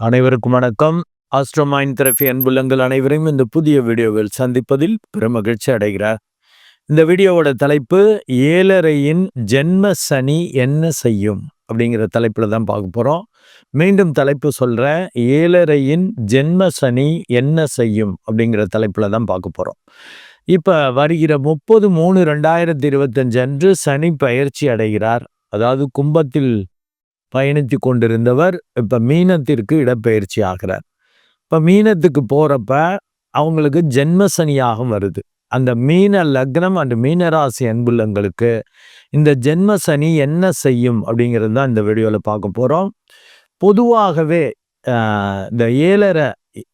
அனைவருக்கும் வணக்கம். ஆஸ்ட்ரோமைன் தெரபி அன்புள்ளங்கள் அனைவரையும் இந்த புதிய வீடியோவில் சந்திப்பதில் பெருமகிழ்ச்சி அடைகிறார். இந்த வீடியோவோட தலைப்பு ஏழரையின் ஜென்ம சனி என்ன செய்யும்? அப்படிங்கிற தலைப்பில் தான் பார்க்க போகிறோம் மீண்டும் தலைப்பு சொல்கிறேன் ஏழரையின் ஜென்ம சனி என்ன செய்யும்? அப்படிங்கிற தலைப்பில் தான் பார்க்க போகிறோம் இப்போ வருகிற முப்பது மூணு ரெண்டாயிரத்தி இருபத்தஞ்சு அன்று சனி பயிற்சி அடைகிறார். அதாவது கும்பத்தில் பயணித்து கொண்டிருந்தவர் இப்போ மீனத்திற்கு இடப்பெயர்ச்சி ஆகிறார். இப்போ மீனத்துக்கு போகிறப்ப அவங்களுக்கு ஜென்மசனியாகவும் வருது. அந்த மீன லக்னம் அண்ட் மீனராசி அன்புள்ளங்களுக்கு இந்த ஜென்ம சனி என்ன செய்யும் அப்படிங்கிறது தான் இந்த வீடியோவில் பார்க்க போகிறோம் பொதுவாகவே இந்த ஏழரை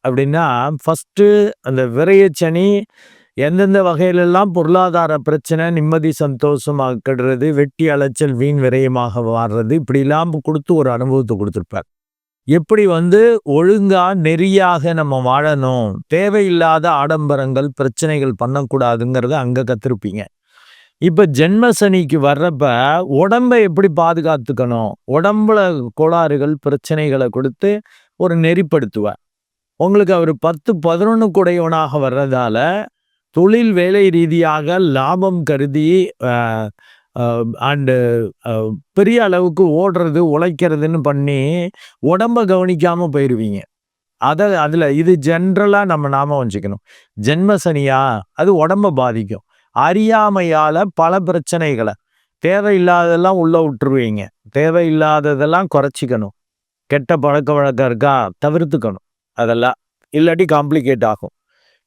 அப்படின்னா ஃபஸ்ட்டு அந்த விரையச்சனி எந்தெந்த வகையிலெல்லாம் பொருளாதார பிரச்சனை நிம்மதி சந்தோஷமாக கெடுறது வெட்டி அலைச்சல் வீண் விரயமாக வாடுறது இப்படிலாம் கொடுத்து ஒரு அனுபவத்தை கொடுத்துருப்பார். எப்படி வந்து ஒழுங்காக நெறியாக நம்ம வாழணும் தேவையில்லாத ஆடம்பரங்கள் பிரச்சனைகள் பண்ணக்கூடாதுங்கிறத அங்கே கற்றுருப்பீங்க இப்போ ஜென்மசனிக்கு வர்றப்ப உடம்பை எப்படி பாதுகாத்துக்கணும்? உடம்புல கோளாறுகள் பிரச்சனைகளை கொடுத்து ஒரு நெறிப்படுத்துவார். உங்களுக்கு அவர் பத்து பதினொன்று குடையவனாக வர்றதால தொழில் வேலை ரீதியாக லாபம் கருதி அண்டு பெரிய அளவுக்கு ஓடுறது உழைக்கிறதுன்னு பண்ணி உடம்ப கவனிக்காமல் போயிடுவீங்க அதை அதில் இது ஜென்ரலாக நம்ம நாம வச்சுக்கணும் ஜென்மசனியா அது உடம்ப பாதிக்கும். அறியாமையால் பல பிரச்சனைகளை தேவையில்லாததெல்லாம் உள்ளே விட்டுருவீங்க தேவையில்லாததெல்லாம் குறைச்சிக்கணும். கெட்ட பழக்க வழக்கம் இருக்கா தவிர்த்துக்கணும். அதெல்லாம் இல்லாட்டி காம்ப்ளிகேட் ஆகும்.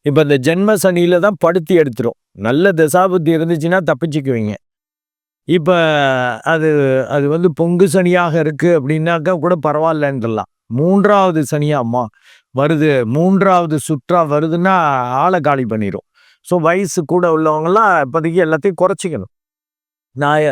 இப்போ இந்த ஜென்ம சனியில் தான் படுத்தி எடுத்துரும். நல்ல தசாபுத்தி இருந்துச்சுன்னா தப்பிச்சுக்குவீங்க. இப்போ அது அது வந்து பொங்கு சனியாக இருக்குது அப்படின்னாக்கா கூட பரவாயில்லன்றலாம் மூன்றாவது சனியாம்மா வருது. மூன்றாவது சுற்றா வருதுன்னா ஆளை காலி பண்ணிடும் ஸோ வயசு கூட உள்ளவங்கலாம் இப்போதைக்கு எல்லாத்தையும் குறைச்சிக்கணும். நான்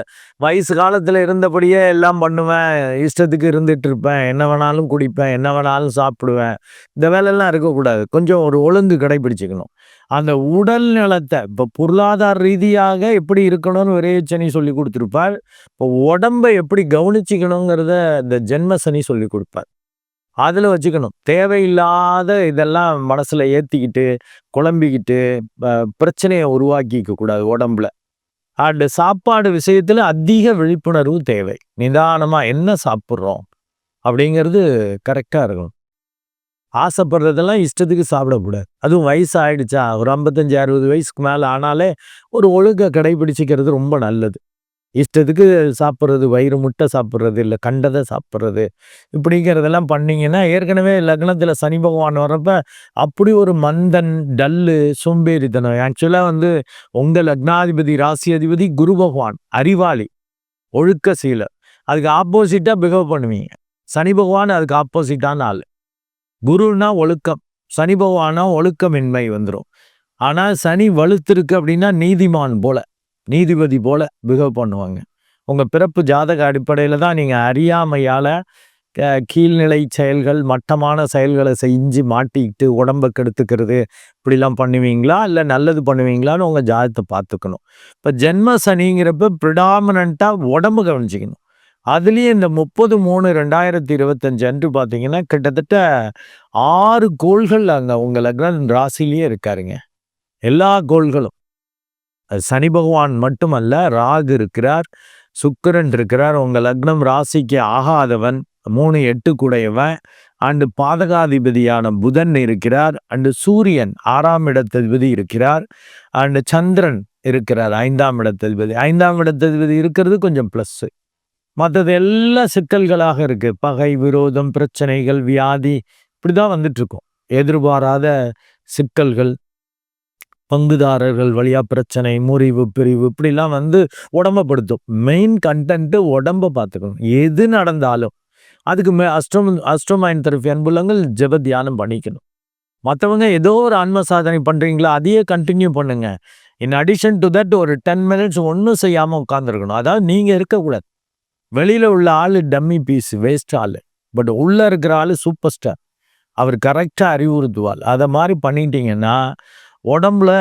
வயசு காலத்தில் இருந்தபடியே எல்லாம் பண்ணுவேன். இஷ்டத்துக்கு இருந்துட்டு இருப்பேன். என்ன வேணாலும் குடிப்பேன். என்ன வேணாலும் சாப்பிடுவேன். இந்த வேலையெல்லாம் இருக்கக்கூடாது. கொஞ்சம் ஒரு ஒழுங்கு கடைபிடிச்சிக்கணும். அந்த உடல் நலத்தை இப்போ பொருளாதார ரீதியாக எப்படி இருக்கணும்னு ஒரே சனி சொல்லி கொடுத்துருப்பார். இப்போ உடம்பை எப்படி கவனிச்சிக்கணுங்கிறத இந்த ஜென்ம சனி சொல்லி கொடுப்பார். அதில் வச்சுக்கணும். தேவையில்லாத இதெல்லாம் மனசில் ஏற்றிக்கிட்டு குழம்பிக்கிட்டு பிரச்சனையை உருவாக்கிக்க கூடாது உடம்புல. அண்டு சாப்பாடு விஷயத்தில் அதிக விழிப்புணர்வு தேவை. நிதானமாக என்ன சாப்பிட்றோம் அப்படிங்கிறது கரெக்டாக இருக்கும் ஆசைப்படுறதெல்லாம் இஷ்டத்துக்கு சாப்பிடக்கூடாது. அதுவும் வயசு ஆயிடுச்சா ஒரு ஐம்பத்தஞ்சு அறுபது வயசுக்கு மேலே ஆனாலே ஒரு ஒழுங்கை கடைபிடிச்சிக்கிறது ரொம்ப நல்லது. இஷ்டத்துக்கு சாப்பிட்றது வயிறு முட்டை சாப்பிட்றது இல்லை கண்டதை சாப்பிட்றது இப்படிங்கிறதெல்லாம் பண்ணிங்கன்னா ஏற்கனவே லக்னத்தில் சனி பகவான் வர்றப்ப அப்படி ஒரு மந்தன் டல்லு சோம்பேறித்தனம். ஆக்சுவலாக வந்து உங்கள் லக்னாதிபதி ராசி அதிபதி குரு பகவான் அறிவாளி ஒழுக்க சீலர். அதுக்கு ஆப்போசிட்டாக பிஹேவ் பண்ணுவீங்க. சனி பகவான் அதுக்கு ஆப்போசிட்டான ஆள். குருன்னா ஒழுக்கம். சனி பகவானா ஒழுக்கமின்மை வந்துடும் ஆனால் சனி வலுத்திருக்கு அப்படின்னா நீதிமான் போல. நீதிபதி போல பிஹேவ் பண்ணுவாங்க. உங்கள் பிறப்பு ஜாதக அடிப்படையில் தான் நீங்கள் அறியாமையால் கீழ்நிலை செயல்கள் மட்டமான செயல்களை செஞ்சு மாட்டிக்கிட்டு உடம்பை கெடுத்துக்கிறது இப்படிலாம் பண்ணுவீங்களா? இல்லை நல்லது பண்ணுவீங்களான்னு உங்கள் ஜாதத்தை பார்த்துக்கணும். இப்போ ஜென்ம சனிங்கிறப்ப ப்ரிடாமினண்ட்டாக உடம்பு கவனிச்சிக்கணும். அதுலேயும் இந்த முப்பது மூணு ரெண்டாயிரத்தி இருபத்தஞ்சு அன்று பார்த்தீங்கன்னா கிட்டத்தட்ட ஆறு கோள்கள் அங்கே உங்கள் லக்னம் ராசிலேயே இருக்காருங்க. எல்லா கோள்களும். சனி பகவான் மட்டுமல்ல ராகு இருக்கிறார் சுக்கரன் இருக்கிறார். உங்கள் லக்னம் ராசிக்கு ஆகாதவன் மூணு எட்டு கூடையவன் அண்டு பாதகாதிபதியான புதன் இருக்கிறார் அண்டு சூரியன் ஆறாம் இடத்ததிபதி இருக்கிறார் அண்டு சந்திரன் இருக்கிறார் ஐந்தாம் இடத்ததிபதி. ஐந்தாம் இடத்ததிபதி இருக்கிறது கொஞ்சம் ப்ளஸ்ஸு மற்றது எல்லாம் சிக்கல்களாக இருக்குது பகை விரோதம் பிரச்சனைகள் வியாதி இப்படி தான் வந்துட்டுருக்கோம் எதிர்பாராத சிக்கல்கள் பங்குதாரர்கள் வழியாக பிரச்சனை முறிவு பிரிவு இப்படிலாம் வந்து உடம்பப்படுத்தும் மெயின் கண்டென்ட்டு உடம்பை பார்த்துக்கணும். எது நடந்தாலும் அதுக்கு மே அஸ்ட்ரோம் அஸ்ட்ரோமைன் தெரப்பி அன்புள்ளங்கள் ஜெப தியானம் பண்ணிக்கணும். மற்றவங்க ஏதோ ஒரு ஆன்ம சாதனை பண்ணுறீங்களா அதையே கண்டினியூ பண்ணுங்க. இன் அடிஷன் டு தட் ஒரு டென் மினிட்ஸ் ஒன்றும் செய்யாமல் உட்காந்துருக்கணும் அதாவது நீங்கள் இருக்கக்கூடாது. வெளியில் உள்ள ஆள் டம்மி பீஸ் வேஸ்ட் ஆள். பட் உள்ளே இருக்கிற ஆள் சூப்பர் ஸ்டார் அவர் கரெக்டாக அறிவுறுத்துவாள் அதை மாதிரி பண்ணிட்டீங்கன்னா உடம்புல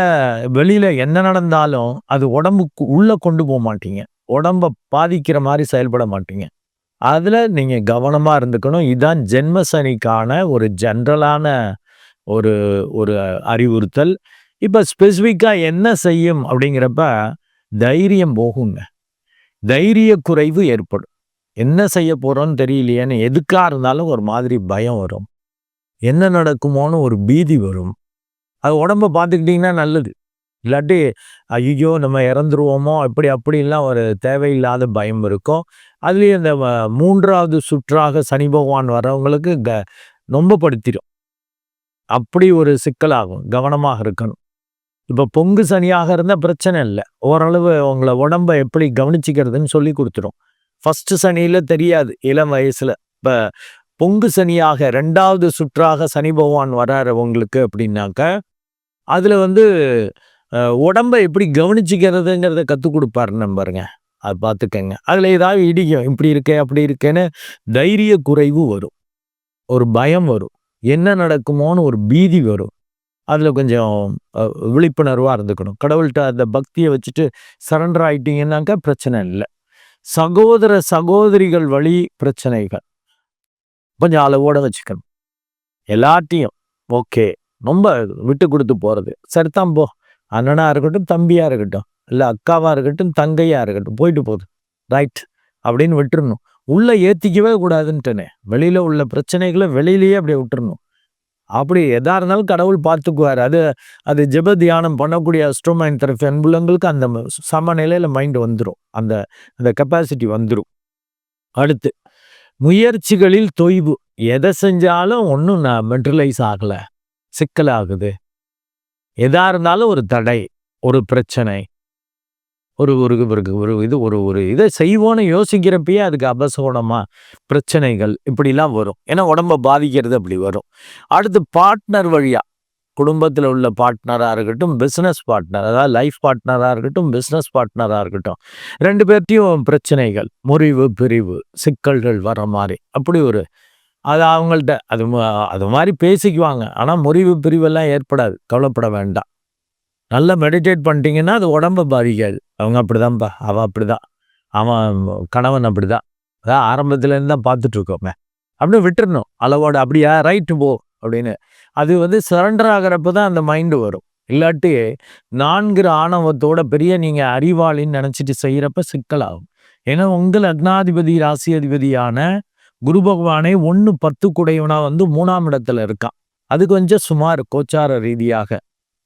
வெளியில் என்ன நடந்தாலும் அது உடம்புக்கு உள்ளே கொண்டு போக மாட்டீங்க உடம்பை பாதிக்கிற மாதிரி செயல்பட மாட்டீங்க அதில் நீங்கள் கவனமாக இருந்துக்கணும். இதுதான் ஜென்மசனிக்கான ஒரு ஜென்ரலான ஒரு ஒரு அறிவுறுத்தல். இப்போ ஸ்பெசிஃபிக்காக என்ன செய்யும் அப்படிங்கிறப்ப, தைரியம் போகுங்க. தைரிய குறைவு ஏற்படும். என்ன செய்ய போகிறோன்னு தெரியலையேன்னு எதுக்காக இருந்தாலும் ஒரு மாதிரி பயம் வரும். என்ன நடக்குமோன்னு ஒரு பீதி வரும். அது உடம்பை பார்த்துக்கிட்டிங்கன்னா நல்லது. இல்லாட்டி, ஐயோ நம்ம இறந்துருவோமோ! இப்படி அப்படின்லாம் ஒரு தேவையில்லாத பயம் இருக்கும். அதுலேயும் இந்த மூன்றாவது சுற்றாக சனி பகவான் வர்றவங்களுக்கு க நொம்பப்படுத்திடும் அப்படி ஒரு சிக்கலாகும். கவனமாக இருக்கணும். இப்போ பொங்கு சனியாக இருந்தால் பிரச்சனை இல்லை ஓரளவு உங்களை உடம்பை எப்படி கவனிச்சிக்கிறதுன்னு சொல்லிக் கொடுத்துரும் ஃபஸ்ட்டு சனியில் தெரியாது, இளம் வயசில் இப்போ பொங்கு சனியாக ரெண்டாவது சுற்றாக சனி பகவான் வராரு உங்களுக்கு அப்படின்னாக்க, அதில் வந்து உடம்பை உடம்ப எப்படி கவனிச்சிக்கிறதுங்கிறத கற்றுக் கொடுப்பாருன்னு பாருங்க. அது பார்த்துக்கங்க. அதில் ஏதாவது இடிக்கும். இப்படி இருக்கே, அப்படி இருக்கேன்னு தைரிய குறைவு வரும். ஒரு பயம் வரும். என்ன நடக்குமோன்னு ஒரு பீதி வரும். அதில் கொஞ்சம் விழிப்புணர்வாக இருந்துக்கணும். கடவுள்கிட்ட அந்த பக்தியை வச்சுட்டு சரண்டர் ஆயிட்டீங்கன்னாக்கா பிரச்சனை இல்லை சகோதர, சகோதரிகள் வழி பிரச்சனைகள். கொஞ்சம் அளவோட வச்சுக்கணும். எல்லார்ட்டயும் ஓகே. ரொம்ப விட்டு கொடுத்து போகிறது சரிதான் போ. அண்ணனாக இருக்கட்டும், தம்பியாக இருக்கட்டும். இல்லை அக்காவாக இருக்கட்டும், தங்கையாக இருக்கட்டும். போயிட்டு போகுது. ரைட் அப்படின்னு விட்டுறணும். உள்ளே ஏற்றிக்கவே கூடாதுன்ட்டேனே. வெளியில் உள்ள பிரச்சனைகளை வெளியிலேயே அப்படியே விட்டுறணும். அப்படி எதா இருந்தாலும் கடவுள் பார்த்துக்குவார் அது அது ஜெப தியானம் பண்ணக்கூடிய அஸ்ட்ரோமைன் தெரபி அன்புள்ளங்களுக்கு அந்த சம நிலையில் மைண்டு வந்துடும் அந்த அந்த கெப்பாசிட்டி வந்துடும் அடுத்து, முயற்சிகளில் தொய்வு. எதை செஞ்சாலும் ஒன்றும் நான் மெட்ரலைஸ் ஆகலை சிக்கலாகுது. எதா இருந்தாலும் ஒரு தடை, ஒரு பிரச்சனை. ஒரு ஒரு ஒரு இது ஒரு ஒரு இதை செய்வோன்னு யோசிக்கிறப்பயே அதுக்கு அபசகுணமாக பிரச்சனைகள் இப்படிலாம் வரும். ஏன்னா உடம்ப பாதிக்கிறது அப்படி வரும். அடுத்து பார்ட்னர் வழியா, குடும்பத்துல உள்ள பார்ட்னரா இருக்கட்டும், பிஸ்னஸ் பார்ட்னர் அதாவது லைஃப் பார்ட்னராக இருக்கட்டும், பிஸ்னஸ் பார்ட்னராக இருக்கட்டும். ரெண்டு பேர்த்தையும் பிரச்சனைகள், முறிவு, பிரிவு, சிக்கல்கள் வர்ற மாதிரி அப்படி ஒரு அது அவங்கள்ட்ட அது அது மாதிரி பேசிக்குவாங்க. ஆனால் முறிவு, பிரிவெல்லாம் ஏற்படாது. கவலைப்பட வேண்டாம். நல்லா மெடிடேட் பண்ணிட்டீங்கன்னா, அது உடம்பை பாதிக்காது. அவங்க அப்படிதான்பா, அவ அப்படிதான். அவன் கணவன் அப்படிதான். அதான் ஆரம்பத்துலேருந்து தான் பார்த்துட்ருக்கோமே அப்படின்னு விட்டுறணும். அளவோட அப்படியா ரைட்டு போ அப்படின்னு. அது வந்து சரண்டர் ஆகிறப்ப தான் அந்த மைண்டு வரும். இல்லாட்டி நான்கு ஆணவத்தோட பெரிய நீங்கள் அறிவாளின்னு நினச்சிட்டு செய்கிறப்ப சிக்கலாகும். ஏன்னா உங்கள் அக்னாதிபதி ராசி அதிபதியான குரு பகவானே 1, 10 கூடையவனா வந்து மூணாம் இடத்துல இருக்கான். அது கொஞ்சம் சுமார் கோச்சார ரீதியாக.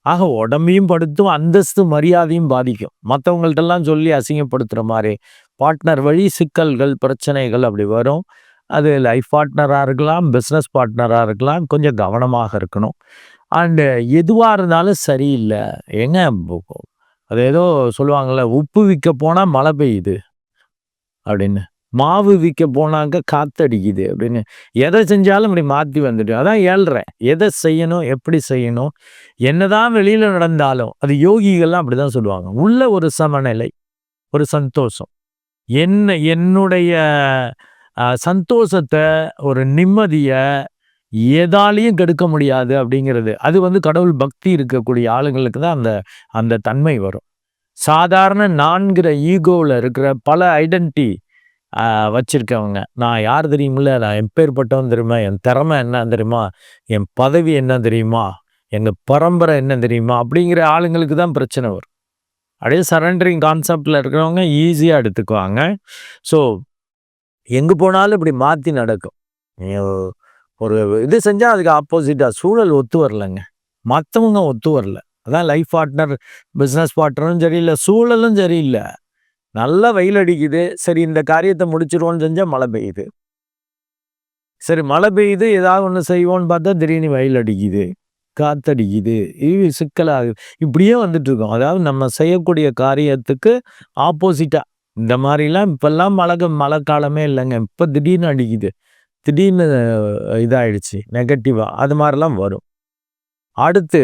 ஆக உடம்பையும் படுத்தும், அந்தஸ்து, மரியாதையும் பாதிக்கும். மற்றவங்கள்ட்டெல்லாம் சொல்லி அசிங்கப்படுத்துகிற மாதிரி பார்ட்னர் வழி சிக்கல்கள், பிரச்சனைகள் அப்படி வரும். அது லைஃப் பார்ட்னராக இருக்கலாம், பிஸ்னஸ் பார்ட்னராக இருக்கலாம். கொஞ்சம் கவனமாக இருக்கணும். அண்டு எதுவாக இருந்தாலும் சரியில்லை ஏங்க அது ஏதோ சொல்லுவாங்கல்ல, உப்பு விற்க போனால் மழை பெய்யுது. அப்படின்னு. மாவு விற்க போனாங்க காத்தடிக்குது அப்படின்னு. எதை செஞ்சாலும் இப்படி மாற்றி வந்துட்டு. அதான் ஏழ்றேன் எதை செய்யணும், எப்படி செய்யணும், என்னதான் வெளியில் நடந்தாலும், அது யோகிகள்லாம் அப்படி தான் சொல்லுவாங்க. உள்ள ஒரு சமநிலை, ஒரு சந்தோஷம். என்ன என்னுடைய சந்தோஷத்தை ஒரு நிம்மதியை எதாலையும் கெடுக்க முடியாது அப்படிங்கிறது. அது வந்து கடவுள் பக்தி இருக்கக்கூடிய ஆளுங்களுக்கு தான் அந்த அந்த தன்மை வரும். சாதாரண நான்கிற ஈகோவில் இருக்கிற பல ஐடென்டிட்டி வச்சுருக்கவங்க நான் யார் தெரியுமில்ல, நான் எப்பேர்ப்பட்டவன் தெரியுமா, என் திறமை என்ன தெரியுமா, என் பதவி என்ன தெரியுமா, எங்கள் பரம்பரை என்ன தெரியுமா, அப்படிங்கிற ஆளுங்களுக்கு தான் பிரச்சனை வரும். அப்படியே சரண்டரிங் கான்செப்டில் இருக்கிறவங்க ஈஸியாக எடுத்துக்குவாங்க. ஸோ, எங்கே போனாலும் இப்படி மாற்றி நடக்கும். ஒரு இது செஞ்சால் அதுக்கு ஆப்போசிட்டாக சூழல் ஒத்து வரலைங்க மற்றவங்க ஒத்து வரல. அதான் லைஃப் பார்ட்னர், பிஸ்னஸ் பார்ட்னரும் சரியில்லை சூழலும் சரியில்லை நல்லா வெயில் அடிக்குது. சரி இந்த காரியத்தை முடிச்சிருவோன்னு செஞ்சால் மழை பெய்யுது. சரி மழை பெய்யுது, ஏதாவது ஒன்று செய்வோன்னு பார்த்தா திடீர்னு வெயில் அடிக்குது. காத்தடிக்குது. இது சிக்கலாகுது. இப்படியே வந்துட்டுருக்கோம் அதாவது நம்ம செய்யக்கூடிய காரியத்துக்கு ஆப்போசிட்டாக இந்த மாதிரிலாம் இப்போல்லாம் மழை மழை காலமே இல்லைங்க இப்போ திடீர்னு அடிக்குது. திடீர்னு இதாகிடுச்சு நெகட்டிவாக அது மாதிரிலாம் வரும். அடுத்து,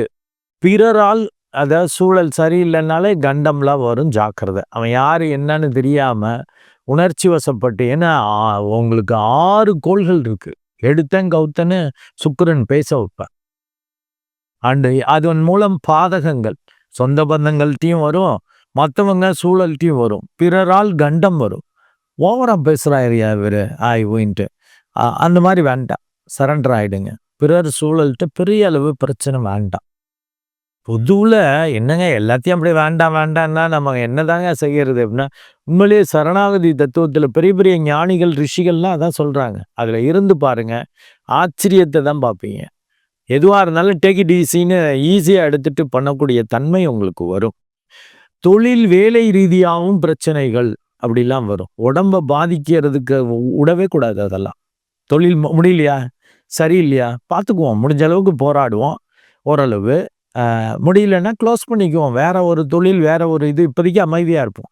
பிறரால் அதாவது சூழல் சரியில்லைனாலே கண்டம்லாம் வரும். ஜாக்கிரதை. அவன் யார் என்னன்னு தெரியாமல் உணர்ச்சி வசப்பட்டு ஏன்னா உங்களுக்கு ஆறு கோள்கள் இருக்குது எடுத்தேன் கௌத்தன்னு சுக்கரன் பேச வைப்பேன் அண்டு அதன் மூலம் பாதகங்கள். சொந்த பந்தங்கள்ட்டையும் வரும். மற்றவங்க சூழல்ட்டையும் வரும். பிறரால் கண்டம் வரும். ஓவராக பேசுகிறாரியா இவர் ஆய் ஓயின்ட்டு அந்த மாதிரி வேண்டாம் சரண்டர் ஆகிடுங்க பிறர் சூழல்கிட்ட பெரிய அளவு பிரச்சனை வேண்டாம் பொதுவில் என்னங்க எல்லாத்தையும் அப்படி வேண்டாம் வேண்டாம்னா நம்ம என்னதாங்க செய்கிறது அப்படின்னா உண்மையிலேயே சரணாகதி தத்துவத்தில் பெரிய பெரிய ஞானிகள் ரிஷிகள்லாம் அதான் சொல்கிறாங்க அதில் இருந்து பாருங்க ஆச்சரியத்தை தான் பார்ப்பீங்க. எதுவாக இருந்தாலும் டேக் இட் ஈஸின்னு ஈஸியாக எடுத்துட்டு பண்ணக்கூடிய தன்மை உங்களுக்கு வரும். தொழில் வேலை ரீதியாகவும் பிரச்சனைகள் அப்படிலாம் வரும். உடம்பை பாதிக்கிறதுக்கு விடவே கூடாது அதெல்லாம். தொழில் முடியலையா? சரியில்லையா? பார்த்துக்குவோம். முடிஞ்ச அளவுக்கு போராடுவோம். ஓரளவு. முடியலன்னா க்ளோஸ் பண்ணிக்குவோம். வேறு ஒரு தொழில் வேறு ஒரு இது இப்போதைக்கு அமைதியாக இருப்போம்.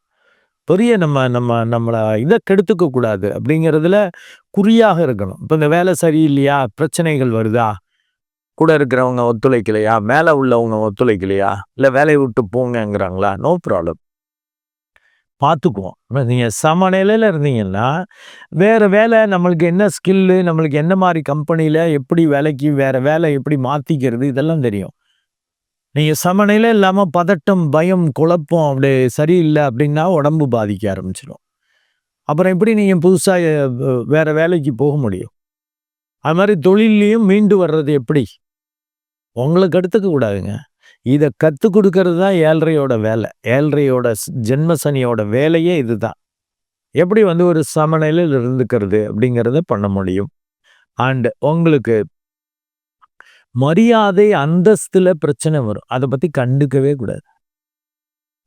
பெரிய நம்ம நம்ம நம்மளை இதை கெடுத்துக்கக்கூடாது அப்படிங்கிறதுல குறியாக இருக்கணும். இப்போ இந்த வேலை சரியில்லையா? பிரச்சனைகள் வருதா? கூட இருக்கிறவங்க ஒத்துழைக்கலையா? மேலே உள்ளவங்க ஒத்துழைக்கலையா? இல்லை வேலையை விட்டு போங்கங்கிறாங்களா? நோ ப்ராப்ளம் பார்த்துக்குவோம். நீங்கள் சமநிலையில் இருந்தீங்கன்னா வேறு வேலை நம்மளுக்கு என்ன ஸ்கில்லு நம்மளுக்கு என்ன மாதிரி கம்பெனியில் எப்படி வேலைக்கு வேறு வேலை எப்படி மாற்றிக்கிறது இதெல்லாம் தெரியும். நீங்கள் சமநிலை இல்லாமல் பதட்டம் பயம் குழப்பம் அப்படி சரியில்லை அப்படின்னா உடம்பு பாதிக்க ஆரம்பிச்சிடும் அப்புறம் எப்படி நீங்கள் புதுசாக வேறு வேலைக்கு போக முடியும்? அது மாதிரி தொழிலையும் மீண்டு வர்றது எப்படி? உங்களுக்கு எடுத்துக்க கூடாதுங்க. இதை கற்றுக் கொடுக்கறது தான் ஏழ்றையோட வேலை. ஏழ்றையோட ஜென்ம சனியோட வேலையே இதுதான். எப்படி வந்து ஒரு சமநிலையில் இருந்துக்கிறது அப்படிங்கிறத பண்ண முடியும். அண்டு உங்களுக்கு மரியாதை அந்தஸ்துல பிரச்சனை வரும். அதை பத்தி கண்டுக்கவே கூடாது.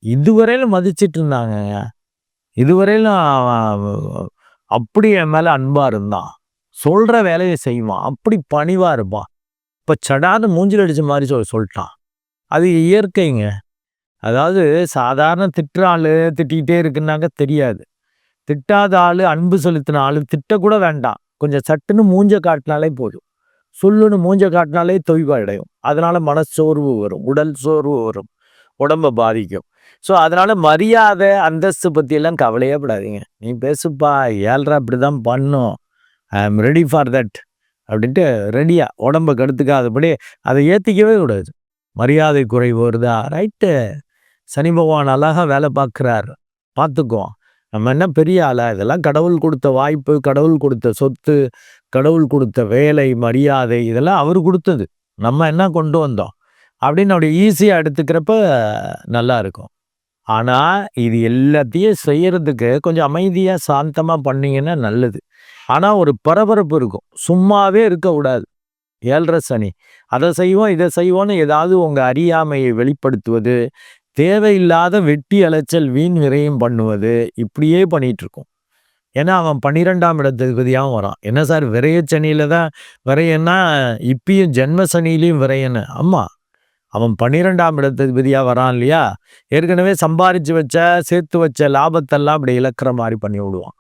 இதுவரையிலும் மதிச்சிட்டு இருந்தாங்க இதுவரையிலும் அப்படி என் மேல அன்பா இருந்தான். சொல்ற வேலையை செய்வான். அப்படி பணிவா இருப்பான். இப்ப சடாத மூஞ்சில் அடிச்ச மாதிரி சொல் சொல்லிட்டான். அது இயற்கைங்க. அதாவது சாதாரண திட்டுற ஆளு திட்டிகிட்டே இருக்குன்னாக்க தெரியாது. திட்டாத ஆள் அன்பு செலுத்தின ஆள் திட்டக்கூட வேண்டாம். கொஞ்சம் சட்டுன்னு மூஞ்ச காட்டினாலே போதும். சொல்லுன்னு மூஞ்ச காட்டினாலே தொய்வு அதனால மனச்சோர்வு வரும் உடல் சோர்வு வரும் உடம்பை பாதிக்கும். ஸோ அதனால மரியாதை அந்தஸ்து பற்றியெல்லாம் கவலையே படாதீங்க. நீ பேசுப்பா ஏழ்ரா அப்படி தான் பண்ணும். ஐ ஆம் ரெடி ஃபார் தட் அப்படின்ட்டு ரெடியாக உடம்ப கடுத்துக்காதபடி அதை ஏற்றிக்கவே கூடாது. மரியாதை குறைவு வருதா? ரைட்டு சனி பகவான் அழகாக வேலை பார்க்குறார். பார்த்துக்குவோம் நம்ம என்ன பெரிய ஆளா? இதெல்லாம் கடவுள் கொடுத்த வாய்ப்பு கடவுள் கொடுத்த சொத்து கடவுள் கொடுத்த வேலை மரியாதை இதெல்லாம் அவர் கொடுத்தது. நம்ம என்ன கொண்டு வந்தோம்? அப்படின்னு அப்படி ஈஸியாக எடுத்துக்கிறப்ப நல்லா இருக்கும். ஆனால் இது எல்லாத்தையும் செய்கிறதுக்கு கொஞ்சம் அமைதியாக சாந்தமாக பண்ணிங்கன்னா நல்லது. ஆனால் ஒரு பரபரப்பு இருக்கும். சும்மாவே இருக்கக்கூடாது. ஏழரை சனி. அதை செய்வோம் இதை செய்வோன்னு ஏதாவது உங்கள் அறியாமையை வெளிப்படுத்துவது தேவையில்லாத வெட்டி அலைச்சல் வீண் விரையும் பண்ணுவது இப்படியே பண்ணிகிட்ருக்கோம் ஏன்னா அவன் பன்னிரெண்டாம் இடத்துக்குதியாகவும் வரான். என்ன சார் விரைய சனியில தான் விரையன்னா இப்பயும் ஜென்ம சனிலையும் விரையன்னு. ஆமாம் அவன் பன்னிரெண்டாம் இடத்துபதியாக வரான் இல்லையா? ஏற்கனவே சம்பாரித்து வச்ச சேர்த்து வச்ச லாபத்தெல்லாம் அப்படி இழக்கிற மாதிரி பண்ணி விடுவான்.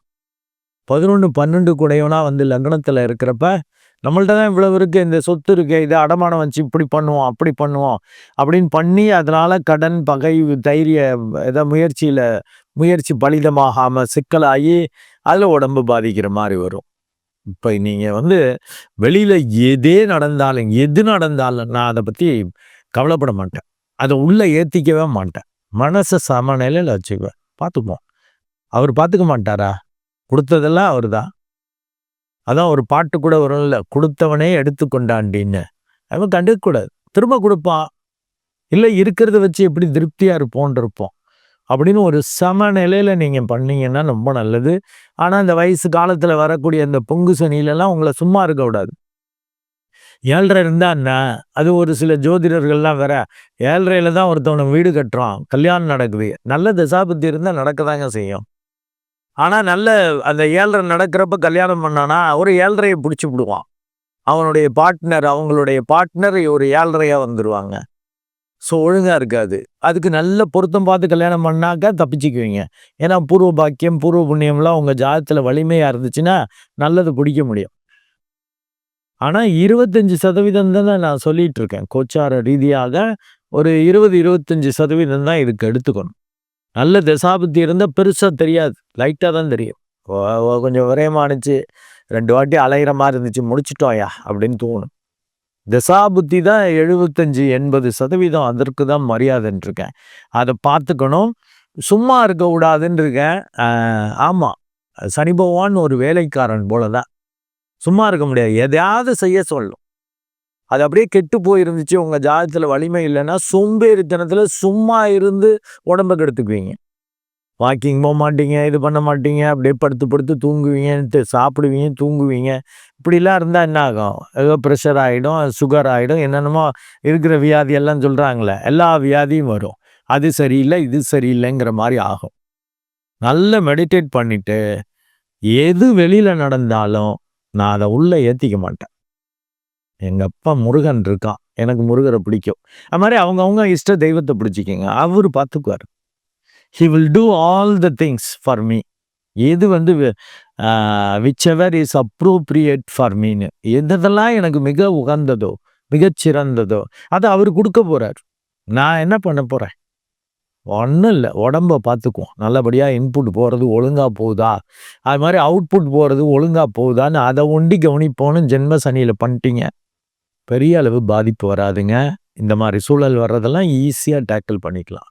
பதினொன்று பன்னெண்டு கூடையவனா வந்து லக்னத்தில் இருக்கிறப்ப நம்மள்ட்ட தான் இவ்வளவு இருக்கு இந்த சொத்து இருக்கு இதை அடமானம் வச்சு இப்படி பண்ணுவோம் அப்படி பண்ணுவோம் அப்படின்னு பண்ணி அதனால் கடன் பகை தைரிய ஏதோ முயற்சியில் முயற்சி பலிதமாகாமல் சிக்கலாகி அதில் உடம்பு பாதிக்கிற மாதிரி வரும். இப்போ நீங்கள் வந்து வெளியில் எதே நடந்தாலும் எது நடந்தாலும் நான் அதை பற்றி கவலைப்பட மாட்டேன். அதை உள்ளே ஏற்றிக்கவே மாட்டேன். மனசை சமநிலையில் வச்சுக்குவேன். பார்த்துப்போம். அவர் பார்த்துக்க மாட்டாரா? கொடுத்ததெல்லாம் அவர் தான் அதான் ஒரு பாட்டு கூட வரும்ல கொடுத்தவனே எடுத்துக்கொண்டாண்டின்னு. அவன் கண்டுக்கக்கூடாது. திரும்ப கொடுப்பான். இல்லை இருக்கிறத வச்சு எப்படி திருப்தியாக இருப்போன் இருப்போம். அப்படின்னு ஒரு சமநிலையில் நீங்கள் பண்ணீங்கன்னா ரொம்ப நல்லது. ஆனால் இந்த வயசு காலத்தில் வரக்கூடிய அந்த பொங்கு சனியிலலாம் உங்களை சும்மா இருக்கக்கூடாது விடாது. ஏழ்ரை என்ன? அது ஒரு சில ஜோதிடர்கள்லாம் வேற ஏழ்ரையில தான் ஒருத்தவனை வீடு கட்டுறான் கல்யாணம் நடக்குது. நல்ல தசாபுத்தி இருந்தால் நடக்கதாங்க செய்யும். ஆனால் நல்ல அந்த ஏழ்ரை நடக்கிறப்ப கல்யாணம் பண்ணானா ஒரு ஏழ்ரையை பிடிச்சி விடுவான். அவனுடைய பார்ட்னர் அவங்களுடைய பார்ட்னர் ஒரு ஏழ்ரையாக வந்துடுவாங்க ஸோ ஒழுங்காக இருக்காது. அதுக்கு நல்ல பொருத்தம் பார்த்து கல்யாணம் பண்ணாக்கா தப்பிச்சுக்குவீங்க. ஏன்னா பூர்வ பாக்கியம் பூர்வ புண்ணியம்லாம் உங்கள் ஜாதத்தில் வலிமையாக இருந்துச்சுன்னா நல்லது பிடிக்க முடியும். ஆனால் இருபத்தஞ்சி சதவீதம் தான் நான் சொல்லிகிட்டு இருக்கேன் கோச்சார ரீதியாக ஒரு இருபது இருபத்தஞ்சி சதவீதம் தான் இதுக்கு எடுத்துக்கணும். நல்ல தசாபத்தி இருந்தால் பெருசாக தெரியாது. லைட்டாக தான் தெரியும். கொஞ்சம் விரயமானுச்சு. ரெண்டு வாட்டி அலைகிற மாதிரி இருந்துச்சு. முடிச்சிட்டோயா? அப்படின்னு தோணும். தசாபுத்தி தான் எழுபத்தஞ்சு எண்பது சதவீதம் அதற்கு தான் மரியாதைன்ட்ருக்கேன் அதை பார்த்துக்கணும். சும்மா இருக்க கூடாதுன்றிருக்கேன். இருக்கேன் ஆமாம் சனி பகவான் ஒரு வேலைக்காரன் போல தான் சும்மா இருக்க முடியாது. எதையாவது செய்ய சொல்லும். அது அப்படியே கெட்டு போயிருந்துச்சு. உங்கள் ஜாதகத்தில் வலிமை இல்லைன்னா சோம்பேறித்தனத்தில் சும்மா இருந்து உடம்ப கெடுத்துக்குவீங்க. வாக்கிங் போக மாட்டீங்க இது பண்ண மாட்டீங்க அப்படியே படுத்து படுத்து தூங்குவீங்க சாப்பிடுவீங்க தூங்குவீங்க. இப்படிலாம் இருந்தால் என்ன ஆகும்? ஏதோ ப்ரெஷர் ஆகிடும் சுகர் ஆகிடும் என்னென்னமோ இருக்கிற வியாதி எல்லாம் சொல்கிறாங்களே எல்லா வியாதியும் வரும். அது சரியில்லை இது சரியில்லைங்கிற மாதிரி ஆகும். நல்ல மெடிடேட் பண்ணிவிட்டு எது வெளியில் நடந்தாலும் நான் அதை உள்ளே ஏற்றிக்க மாட்டேன். எங்கள் அப்பா முருகன் இருக்கான் எனக்கு முருகரை பிடிக்கும். அது மாதிரி அவங்கவுங்க இஷ்ட தெய்வத்தை பிடிச்சிக்கிங்க அவர் பார்த்துக்குவார். He will do all the things for me எது வந்து whichever is appropriate for மீன்னு எதெல்லாம் எனக்கு மிக உகந்ததோ மிகச்சிறந்ததோ அதை அவர் கொடுக்க போகிறார் நான் என்ன பண்ண போகிறேன் ஒன்றும் இல்லை. உடம்ப பார்த்துக்குவோம். நல்லபடியாக இன்புட் போகிறது ஒழுங்காக போகுதா? அது மாதிரி அவுட்புட் போகிறது ஒழுங்காக போகுதான்னு அதை ஒண்டி கவனிப்போன்னு ஜென்ம சனியில் பண்ணிட்டீங்க. பெரிய அளவு பாதிப்பு வராதுங்க. இந்த மாதிரி சூழல் வர்றதெல்லாம் ஈஸியாக டேக்கிள் பண்ணிக்கலாம்.